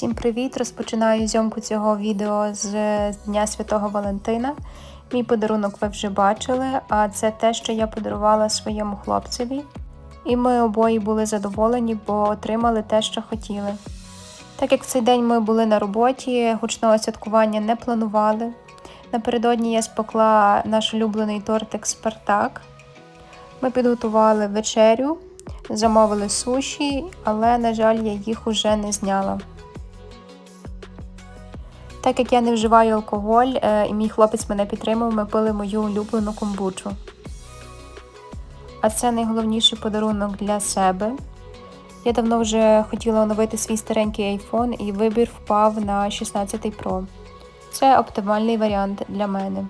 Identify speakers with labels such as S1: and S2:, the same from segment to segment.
S1: Всім привіт! Розпочинаю зйомку цього відео з Дня Святого Валентина. Мій подарунок ви вже бачили, а це те, що я подарувала своєму хлопцеві. І ми обоє були задоволені, бо отримали те, що хотіли. Так як в цей день ми були на роботі, гучного святкування не планували. Напередодні я спекла наш улюблений тортик Спартак. Ми підготували вечерю, замовили суші, але, на жаль, я їх уже не зняла. Так як я не вживаю алкоголь, е, і мій хлопець мене підтримав, ми пили мою улюблену комбучу. А це найголовніший подарунок для себе. Я давно вже хотіла оновити свій старенький iPhone, і вибір впав на 16 Pro. Це оптимальний варіант для мене.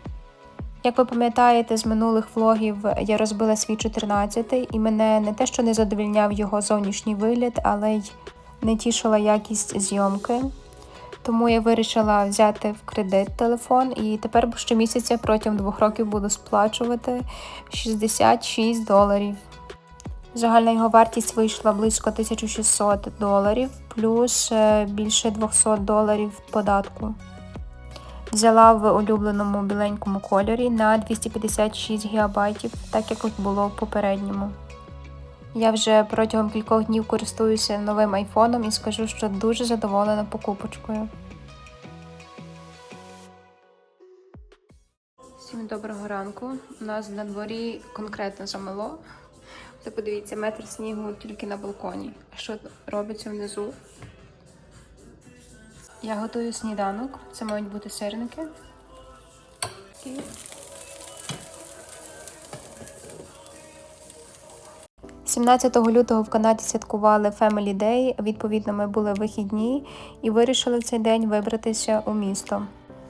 S1: Як ви пам'ятаєте з минулих влогів, я розбила свій 14 і мене не те, що не задовільняв його зовнішній вигляд, але й не тішила якість зйомки. Тому я вирішила взяти в кредит телефон і тепер щомісяця протягом двох років буду сплачувати 66 доларів. Загальна його вартість вийшла близько 1600 доларів, плюс е, більше 200 доларів податку. Взяла в улюбленому біленькому кольорі на 256 ГБ, так як було в попередньому. Я вже протягом кількох днів користуюся новим айфоном і скажу, що дуже задоволена покупочкою. Всім доброго ранку. У нас на дворі конкретно замело. Це подивіться, метр снігу тільки на балконі. А що робиться внизу? Я готую сніданок. Це мають бути сирники. 17 лютого в Канаді святкували Family Day, відповідно, ми були вихідні і вирішили в цей день вибратися у місто.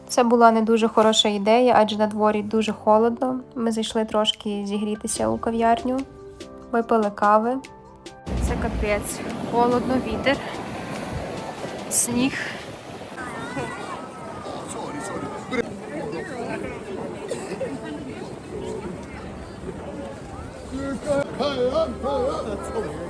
S1: Це була не дуже хороша ідея, адже на дворі дуже холодно. Ми зайшли трошки зігрітися у кав'ярню, випили кави. Це капець. Холодно, вітер, сніг.
S2: Hey up, hey up.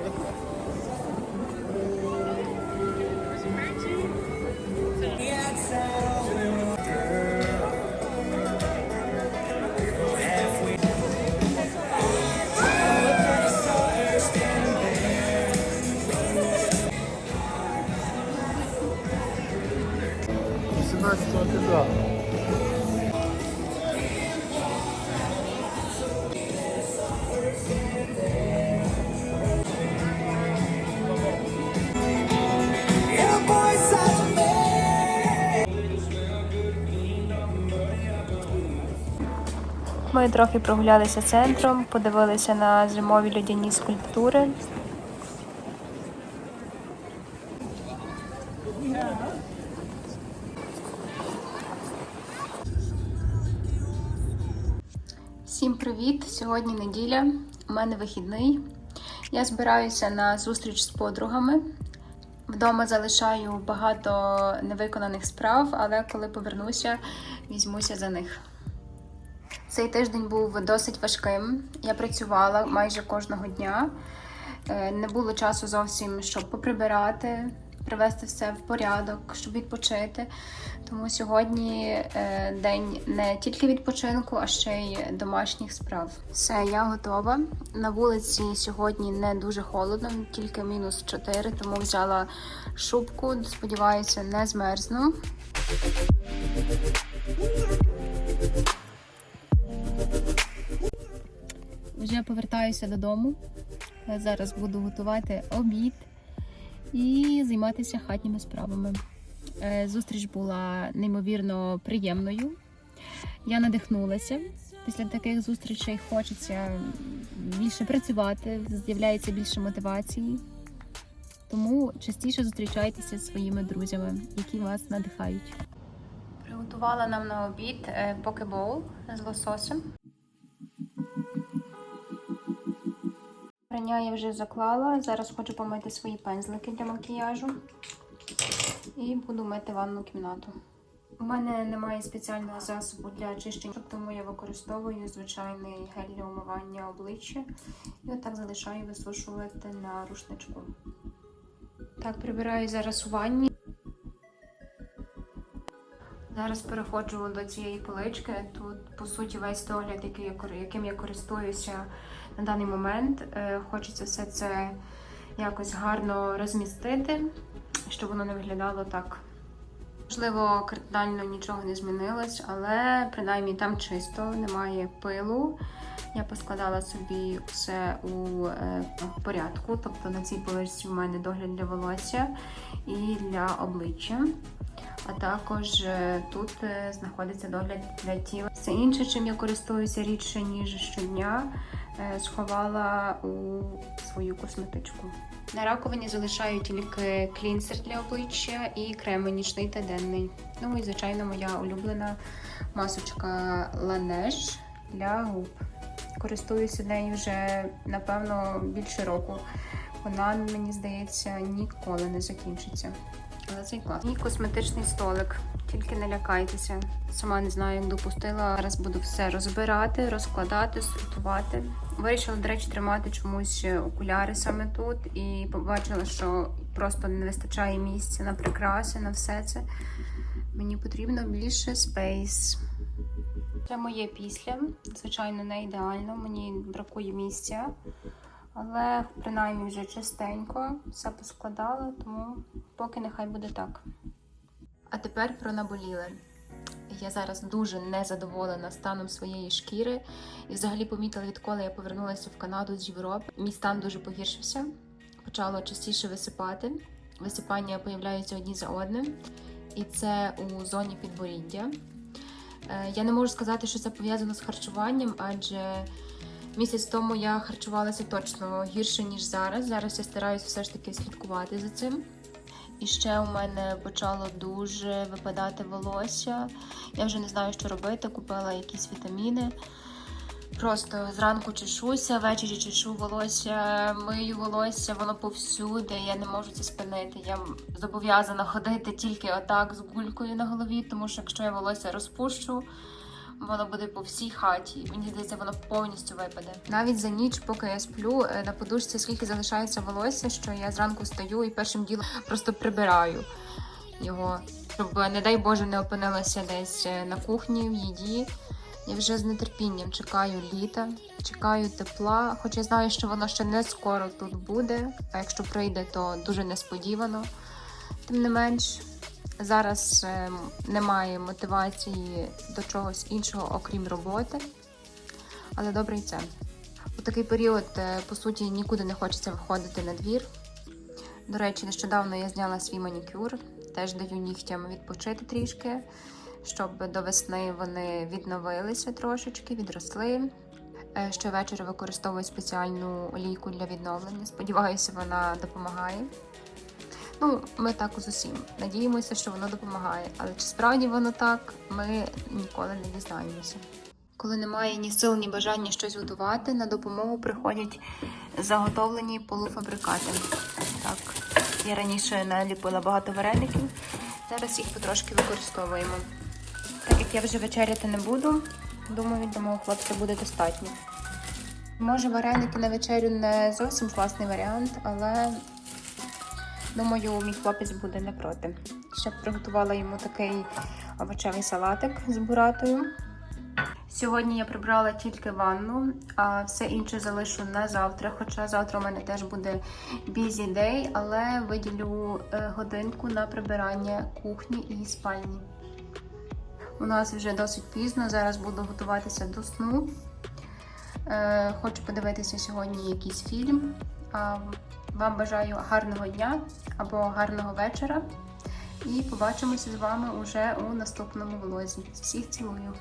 S1: Ми трохи прогулялися центром, подивилися на зимові льодяні скульптури. Всім привіт! Сьогодні неділя. У мене вихідний. Я збираюся на зустріч з подругами. Вдома залишаю багато невиконаних справ, але коли повернуся, візьмуся за них. Цей тиждень був досить важким. Я працювала майже кожного дня. Е, Не було часу зовсім, щоб поприбирати, привести все в порядок, щоб відпочити. Тому сьогодні е, день не тільки відпочинку, а ще й домашніх справ. Все, я готова. На вулиці сьогодні не дуже холодно, тільки мінус 4, тому взяла шубку. Сподіваюся, не змерзну. Вже повертаюся додому. Зараз буду готувати обід і займатися хатніми справами. Е, Зустріч була неймовірно приємною. Я надихнулася. Після таких зустрічей хочеться більше працювати, з'являється більше мотивації. Тому частіше зустрічайтеся зі своїми друзями, які вас надихають. Приготувала нам на обід е, покебол з лососем. Прання я вже заклала. Зараз хочу помити свої пензлики для макіяжу і буду мити ванну кімнату. У мене немає спеціального засобу для очищення, тому я використовую звичайний гель для умивання обличчя і отак залишаю висушувати на рушничку. Так, прибираю зараз у ванні. Зараз переходжу до цієї полички. Тут, по суті, весь догляд, яким я користуюся на даний момент. Е, Хочеться все це якось гарно розмістити, щоб воно не виглядало так. Можливо, кардинально нічого не змінилось, але принаймні там чисто, немає пилу. Я поскладала собі все у е, порядку. Тобто на цій поличці в мене догляд для волосся і для обличчя. А також е, тут е, знаходиться догляд для тіла. Все інше, чим я користуюся рідше, ніж щодня, е, сховала у свою косметичку. На раковині залишаю тільки клінсер для обличчя і креми нічний та денний. Ну і, звичайно, моя улюблена масочка Laneige для губ. Користуюся нею вже, напевно, більше року. Вона, мені здається, ніколи не закінчиться. Але це клас. Мій косметичний столик. Тільки не лякайтеся. Сама не знаю, як допустила. Зараз буду все розбирати, розкладати, сортувати. Вирішила, до речі, тримати чомусь окуляри саме тут, і побачила, що просто не вистачає місця на прикраси, на все це. Мені потрібно більше спейс. Це моє після. Звичайно, не ідеально, мені бракує місця. Але принаймні вже частенько все поскладала, тому поки нехай буде так. А тепер про наболіле. Я зараз дуже незадоволена станом своєї шкіри. І взагалі помітила, відколи я повернулася в Канаду з Європи. Мій стан дуже погіршився. Почало частіше висипати. Висипання появляються одні за одним. І це у зоні підборіддя. Е, Я не можу сказати, що це пов'язано з харчуванням, адже місяць тому я харчувалася точно гірше, ніж зараз. Зараз я стараюся все ж таки слідкувати за цим. І ще у мене почало дуже випадати волосся. Я вже не знаю, що робити. Купила якісь вітаміни. Просто зранку чешуся, ввечері чешу волосся, мию волосся, воно повсюди. Я не можу це спинити. Я зобов'язана ходити тільки отак з гулькою на голові, тому що якщо я волосся розпущу, воно буде по всій хаті. Мені здається, воно повністю випаде. Навіть за ніч, поки я сплю, е, на подушці скільки залишається волосся, що я зранку стаю і першим ділом просто прибираю його, щоб, не дай Боже, не опинилося десь е, на кухні, в їді. Я вже з нетерпінням чекаю літа, чекаю тепла, хоч я знаю, що воно ще не скоро тут буде, а якщо прийде, то дуже несподівано. Тим не менш, зараз е, немає мотивації до чогось іншого, окрім роботи. Але добре і це. У такий період, е, по суті, нікуди не хочеться виходити на двір. До речі, нещодавно я зняла свій манікюр, теж даю нігтям відпочити трішки, щоб до весни вони відновилися трошечки, відросли. Е, Щовечора використовую спеціальну олійку для відновлення. Сподіваюся, вона допомагає. Ну, ми так усім. Надіємося, що воно допомагає. Але чи справді воно так, ми ніколи не дізнаємося. Коли немає ні сил, ні бажання щось готувати, на допомогу приходять заготовлені полуфабрикати. Так, я раніше наліпила багато вареників, зараз їх потрошки використовуємо. Так як я вже вечеряти не буду, думаю, для мого хлопця буде достатньо. Може, вареники на вечерю не зовсім класний варіант, але думаю, мій хлопець буде не проти. Ще приготувала йому такий овочевий салатик з буратою. Сьогодні я прибрала тільки ванну, а все інше залишу на завтра. Хоча завтра у мене теж буде busy day, але виділю е, годинку на прибирання кухні і спальні. У нас вже досить пізно, зараз буду готуватися до сну. Е, Хочу подивитися сьогодні якийсь фільм. Вам бажаю гарного дня або гарного вечора. І побачимося з вами уже у наступному влозі. Всіх цілую!